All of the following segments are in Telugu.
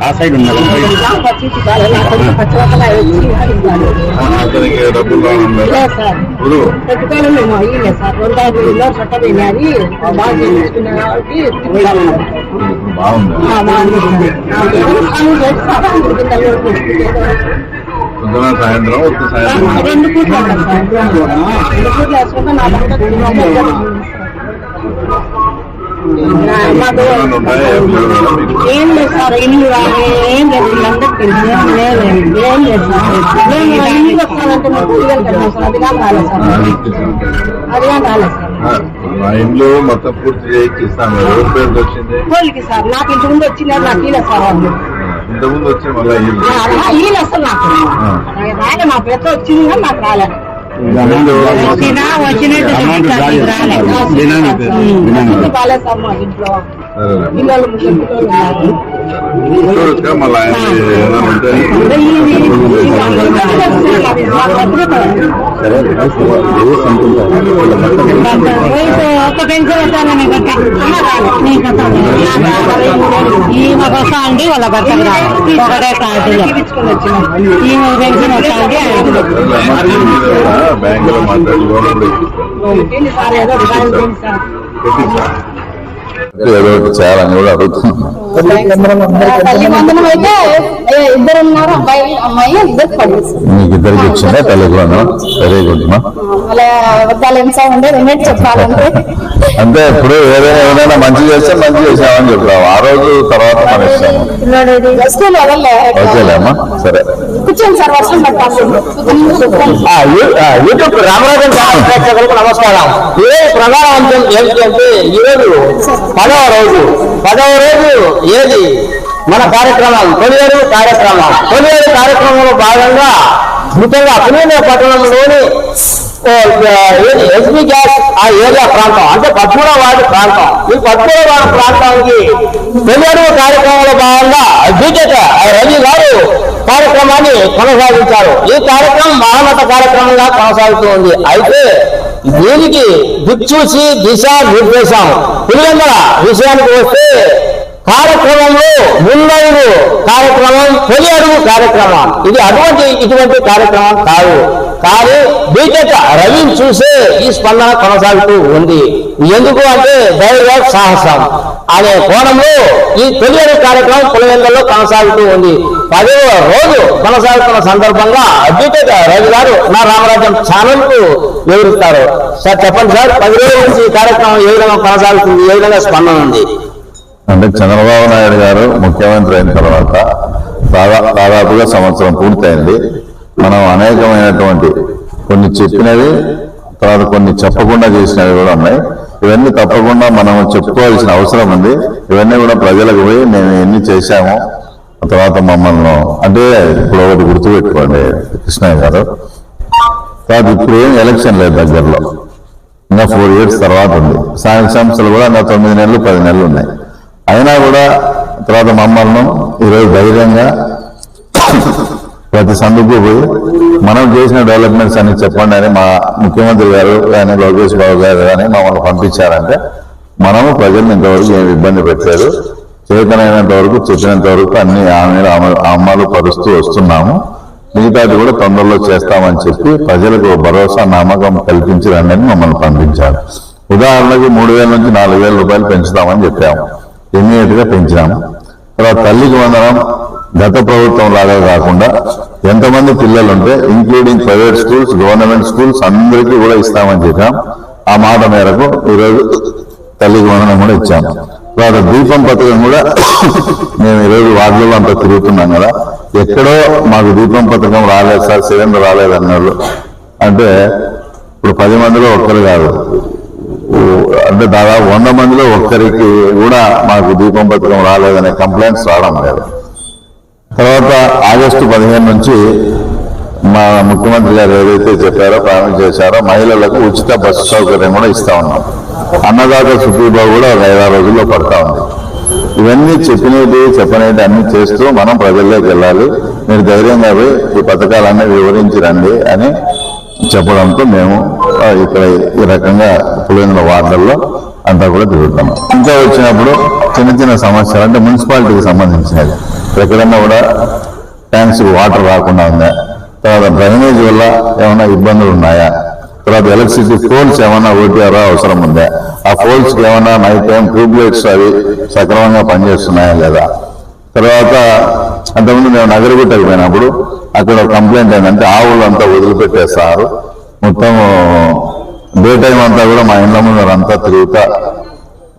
ఆ సైడ్ ఉన్నారు డబ్బులు రానున్నారు ఇప్పుడు పెట్టుకోవాలని అయ్యింది సార్ ఏం లేదు సార్ ఇల్లు ఏం లేదు వీళ్ళందరికీ తెలుసు ఏం లేదు సార్ మేము ఇల్లు వస్తానంటే మేము సార్ అది రాలేదు సార్ అది రాలేదు సార్ ఆ, మా ఇంట్లో మొత్తం పూర్తి ఎవరి పేరుకి వచ్చింది? సార్ నాకు ఇంటి ముందు వచ్చింది నాకు ఈయన సార్ వాళ్ళు. ఇంతకుముందు వచ్చి మళ్ళీ అసలు నాకు. రాలే మా పెద్ద వచ్చింది నాకు రాలే. వచ్చినా వచ్చినట్టు చూడొచ్చుగా మళ్ళీ ఈమె వస్తా అండి వాళ్ళ భర్తకు రాదు ఒకటే కార్డులో ఈమె పెన్షన్ వస్తా అండి బ్యాంకులో మాట్లాడి లోన్ కూడా. ఇప్పిస్తాను పెట్టిస్తా ఏదో ఒకటి చేయాలని కూడా అడుగుతున్నాను. తల్లి వందనం అయితే ఏ, ఇద్దరు ఉన్నారు అబ్బాయి అమ్మాయి ఇద్దరు ఇద్దరికి వచ్చిందా తెలుగులోను వెరీ గుడ్ మా అలా వద్దాలు ఏం సార్ ఉండే? రెండేటి చెప్పాలంటే. అంటే ఇప్పుడు ఏదైనా ఏదైనా మంచి చేస్తే మంచి చేసామని చెప్తాము ఆ రోజు తర్వాత మన ఇస్తాము. ఓకేలేమ్మా సరే. కూర్చోండి సార్ వర్షం యూట్యూబ్ రామరాజన్ ప్రేక్షకులకు నమస్కారం. ఏ ప్రధాన అంశం ఏమిటంటే ఈరోజు పదవ రోజు. పదవ రోజు ఏది? మన కార్యక్రమం. తొలియేరు కార్యక్రమం. తొలియేరు కార్యక్రమంలో భాగంగా ముఖ్యంగా పులివెందుల పట్టణంలోని ఓ, గ్యాస్ ఆ ఏరియా ప్రాంతం. అంటే పద్మూడవ ప్రాంతం. ఈ పద్మూడవ ప్రాంతానికి తొలియేరు కార్యక్రమంలో భాగంగా అడ్వకేట్ రవి గారు కార్యక్రమాన్ని కొనసాగించారు. ఈ కార్యక్రమం మహానత కార్యక్రమంగా కొనసాగుతూ ఉంది. అయితే దీనికి దిక్చూసి దిశ నిర్దేశం పులివెందుల విషయానికి వస్తే కార్యక్రమంలో ముందడుగు కార్యక్రమం తొలి అడుగు కార్యక్రమం. ఇది అటువంటి ఇటువంటి కార్యక్రమం కాదు. కానీ బీటెక్ రవిని చూసే ఈ స్పందన కొనసాగుతూ ఉంది. ఎందుకు అంటే ధైర్య సాహసం. అనే కోణంలో ఈ తొలి అడుగు కార్యక్రమం పులివెందులలో కొనసాగుతూ ఉంది. పదవ రోజు కొనసాగుతున్న సందర్భంగా బీటెక్ రవి గారు నా రామరాజ్యం ఛానల్కు వివరిస్తారు. సార్ చెప్పండి సార్ పది రోజుల నుంచి ఈ కార్యక్రమం ఏ విధంగా కొనసాగుతుంది? ఏ విధంగా స్పందన ఉంది? అంటే చంద్రబాబు నాయుడు గారు ముఖ్యమంత్రి అయిన తర్వాత దాదా- దాదాపుగా సంవత్సరం పూర్తయింది. మనం అనేకమైనటువంటి కొన్ని చెప్పినవి తర్వాత కొన్ని చెప్పకుండా చేసినవి కూడా ఉన్నాయి. ఇవన్నీ తప్పకుండా మనం చెప్పుకోవాల్సిన అవసరం ఉంది. ఇవన్నీ కూడా ప్రజలకు పోయి మేము ఎన్ని చేశాము తర్వాత మమ్మల్ని అంటే ఇప్పుడు ఒకటి గుర్తుపెట్టుకోండి కృష్ణయ్య గారు. తర్వాత ఇప్పుడు ఏం ఎలక్షన్ లేదు దగ్గరలో. ఇంకా ఫోర్ ఇయర్స్ తర్వాత ఉంది. స్థానిక సంస్థలు కూడా ఇంకా తొమ్మిది నెలలు పది నెలలు ఉన్నాయి. అయినా కూడా తర్వాత మమ్మల్ని ఈరోజు ధైర్యంగా ప్రతి సందుకు పోయి మనం చేసిన డెవలప్మెంట్స్ అని చెప్పండి అని మా ముఖ్యమంత్రి గారు కానీ లోకేష్ బాబు గారు కానీ మమ్మల్ని పంపించారంటే మనము ప్రజల్ని ఇంతవరకు ఏమి ఇబ్బంది పెట్టలేదు. చేతనైనంత వరకు చెప్పినంత వరకు అన్ని హామీలు అమలు పరుస్తూ వస్తున్నాము. మిగతాది కూడా తొందరలో చేస్తామని చెప్పి ప్రజలకు భరోసా నమ్మకం కల్పించరండి అని మమ్మల్ని పంపించారు. ఉదాహరణకి మూడు వేల నుంచి నాలుగు వేల రూపాయలు పెంచుతామని చెప్పాము. ఇమ్మీడియట్ పెంచాము. పెంచినాము తర్వాత తల్లికి వందనం గత ప్రభుత్వం లాగా కాకుండా ఎంతమంది పిల్లలు ఉంటే including private schools government schools అందరికీ కూడా ఇస్తామని చెప్పాం. ఆ మాట మేరకు ఈరోజు తల్లికి వందనం కూడా ఇచ్చాము. తర్వాత దీపం పథకం కూడా మేము ఈరోజు వార్డులో అంతా తిరుగుతున్నాం కదా. ఎక్కడో మాకు దీపం పథకం రాలేదు సార్ సిలిండర్ రాలేదు అన్నారు. అంటే ఇప్పుడు పది మందిలో ఒక్కరు కాదు. అంటే దాదాపు వంద మందిలో ఒక్కరికి కూడా మాకు దీపం పథకం రాలేదనే కంప్లైంట్స్ రావడం లేదు. తర్వాత ఆగస్టు పదిహేను నుంచి మా ముఖ్యమంత్రి గారు ఏదైతే చెప్పారో ప్రారంభం చేశారో మహిళలకు ఉచిత బస్సు సౌకర్యం కూడా ఇస్తా ఉన్నాం. అన్నదాత సుఖీబాబు కూడా ఒక ఐదారు రోజుల్లో పడతా ఉంది. ఇవన్నీ చెప్పినవి చెప్పనేది అన్ని చేస్తూ మనం ప్రజల్లోకి వెళ్ళాలి. మీరు ధైర్యంగా ఈ పథకాలన్నీ వివరించి రండి అని చెప్పడంతో మేము ఇక్కడ ఈ రకంగా పులివెందుల వార్డుల్లో అంతా కూడా తిరుగుతున్నాం. ఇంకా వచ్చినప్పుడు చిన్న చిన్న సమస్యలు అంటే మున్సిపాలిటీకి సంబంధించినవి. ఎక్కడన్నా కూడా ట్యాంక్స్ వాటర్ రాకుండా ఉందా? తర్వాత డ్రైనేజ్ వల్ల ఏమైనా ఇబ్బందులు ఉన్నాయా? తర్వాత ఎలక్ట్రిసిటీ పోల్స్ ఏమైనా ఓటీఆర్ అవసరం ఉందా? ఆ పోల్స్కి ఏమైనా నైట్ టైం ట్యూబ్ లైట్స్ అవి సక్రమంగా పనిచేస్తున్నాయా లేదా? తర్వాత అంతకుముందు మేము నగరగుట్టకు పోయినప్పుడు అక్కడ కంప్లైంట్ ఏంటంటే ఆవులు అంతా వదిలిపెట్టేస్తారు. మొత్తం డే టైం అంతా కూడా మా ఇండ్ల ముందర అంతా తిరుగుతా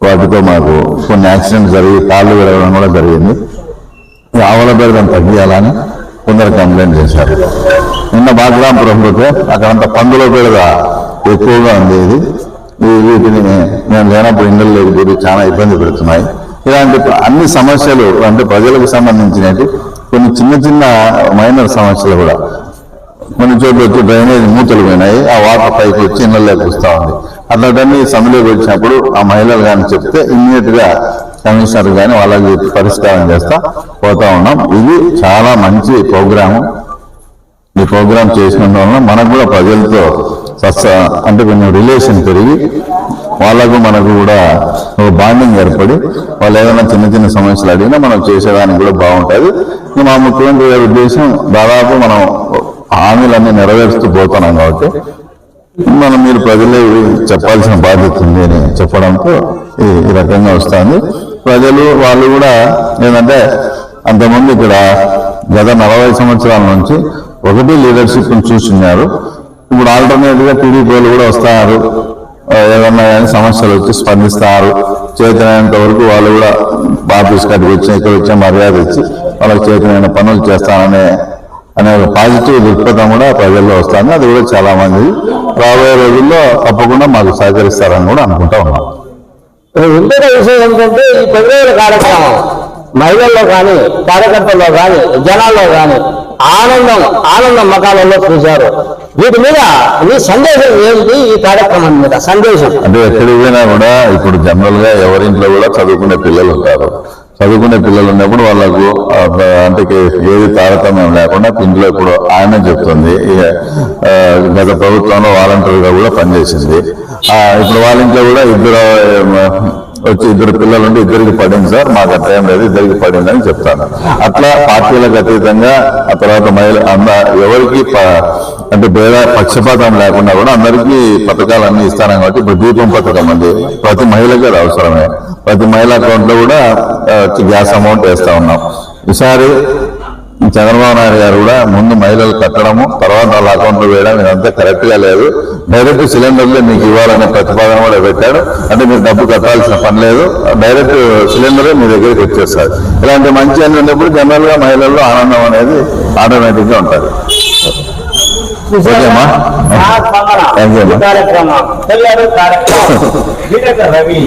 వాటితో మాకు కొన్ని యాక్సిడెంట్స్ జరిగి కాళ్ళు విరగడం కూడా జరిగింది. ఈ ఆవుల తగ్గియాలని కొందరు కంప్లైంట్ చేశారు. నిన్న బాగ్రాంపురం పోతే అక్కడంతా పందుల బెడద ఎక్కువగా ఉండేది. వీటిని మేము లేనప్పుడు ఇండ్లలోకి దూరి చాలా ఇబ్బంది పెడుతున్నాయి. ఇలాంటి అన్ని సమస్యలు అంటే ప్రజలకు సంబంధించినవి కొన్ని చిన్న చిన్న మైనర్ సమస్యలు కూడా కొన్ని చోట్ల వచ్చి డ్రైనేజ్ మూతలు పోయినాయి. ఆ వాటర్ పైకి వచ్చి ఇళ్ళలోకి వస్తూ ఉంది. అట్లాంటి సమ్మెలోకి వచ్చినప్పుడు ఆ మహిళలు కానీ చెప్తే ఇమ్మీడియట్గా కమిషనర్ కానీ వాళ్ళకి పరిష్కారం చేస్తా పోతా ఉన్నాం. ఇది చాలా మంచి ప్రోగ్రాము. ఈ ప్రోగ్రామ్ చేసినందువలన మనకు కూడా ప్రజలతో సత్స అంటే కొంచెం రిలేషన్ పెరిగి వాళ్ళకు మనకు కూడా ఒక బాండింగ్ ఏర్పడి వాళ్ళు ఏదైనా చిన్న చిన్న సమస్యలు అడిగినా మనం చేసేదానికి కూడా బాగుంటుంది. మా ముఖ్యమంత్రి గారి ఉద్దేశం దాదాపు మనం హామీలన్నీ నెరవేరుస్తూ పోతున్నాం కాబట్టి మనం మీరు ప్రజలే చెప్పాల్సిన బాధ్యత ఉంది అని చెప్పడంతో ఈ ఈ రకంగా వస్తుంది. ప్రజలు వాళ్ళు కూడా ఏంటంటే అంతమంది ఇక్కడ గత నలభై సంవత్సరాల నుంచి ఒకటి లీడర్షిప్ను చూస్తున్నారు. ఇప్పుడు ఆల్టర్నేట్ టీడీపీలు కూడా వస్తారు. ఏమన్నా కానీ సమస్యలు వచ్చి స్పందిస్తారు. చేతనైనంత వరకు వాళ్ళు కూడా ఆఫీస్ కాడికి వచ్చి ఇక్కడ వచ్చే మర్యాద ఇచ్చి వాళ్ళకి చేతనైన పనులు చేస్తాననే అనే ఒక పాజిటివ్ దృక్పథం కూడా ప్రజల్లో వస్తుంది. అది కూడా చాలా మంది రాబోయే రోజుల్లో తప్పకుండా మాకు సహకరిస్తారని కూడా అనుకుంటా ఉన్నాం. ఇంకొక విషయం ఏంటంటే ఈ పెద్దల కార్యక్రమం మహిళల్లో కానీ కార్యకర్తల్లో కానీ జనాల్లో కానీ ఆనందం ఆనందం మకాలలో చూశారు. వీటి మీద మీ సందేశం ఏంటి ఈ కార్యక్రమం మీద? సందేశం. అంటే ఎక్కడికి పోయినా కూడా ఇప్పుడు జనరల్గా ఎవరింట్లో కూడా చదువుకునే పిల్లలు ఉంటారు. చదువుకునే పిల్లలు ఉన్నప్పుడు వాళ్ళకు అంటే ఏది తారతమ్యం లేకుండా ఇంట్లో ఇప్పుడు ఆయన చెప్తుంది. గత ప్రభుత్వంలో వాలంటీర్గా కూడా పనిచేసింది. ఇప్పుడు వాళ్ళ ఇంట్లో కూడా ఇద్దరు వచ్చి ఇద్దరు పిల్లలు ఉండి ఇద్దరికి పడింది సార్ మాకు అట్లా లేదు ఇద్దరికి పడింది అని చెప్తాను. అట్లా పార్టీలకు అతీతంగా ఆ తర్వాత మహిళ అంద ఎవరికి ప- అంటే భేద పక్షపాతం లేకుండా కూడా అందరికీ పథకాలు అన్ని ఇస్తాను కాబట్టి ఇప్పుడు దీపం పథకం అండి. ప్రతి మహిళకి అది అవసరమే. ప్రతి మహిళ అకౌంట్లో కూడా గ్యాస్ అమౌంట్ వేస్తా ఉన్నాం. ఈసారి చంద్రబాబు నాయుడు గారు కూడా ముందు మహిళలు కట్టడము తర్వాత వాళ్ళ అకౌంట్లో వేయడం ఇదంతా కరెక్ట్గా లేదు. డైరెక్ట్ సిలిండర్లే మీకు ఇవ్వాలనే ప్రతిపాదన కూడా పెట్టాడు అంటే మీరు డబ్బు కట్టాల్సిన పని లేదు. డైరెక్ట్ సిలిండరే మీ దగ్గరికి వచ్చేస్తారు. ఇలాంటి మంచి అన్ని ఉన్నప్పుడు జనరల్గా మహిళల్లో ఆనందం అనేది ఆటోమేటిక్గా ఉంటుంది. రవి.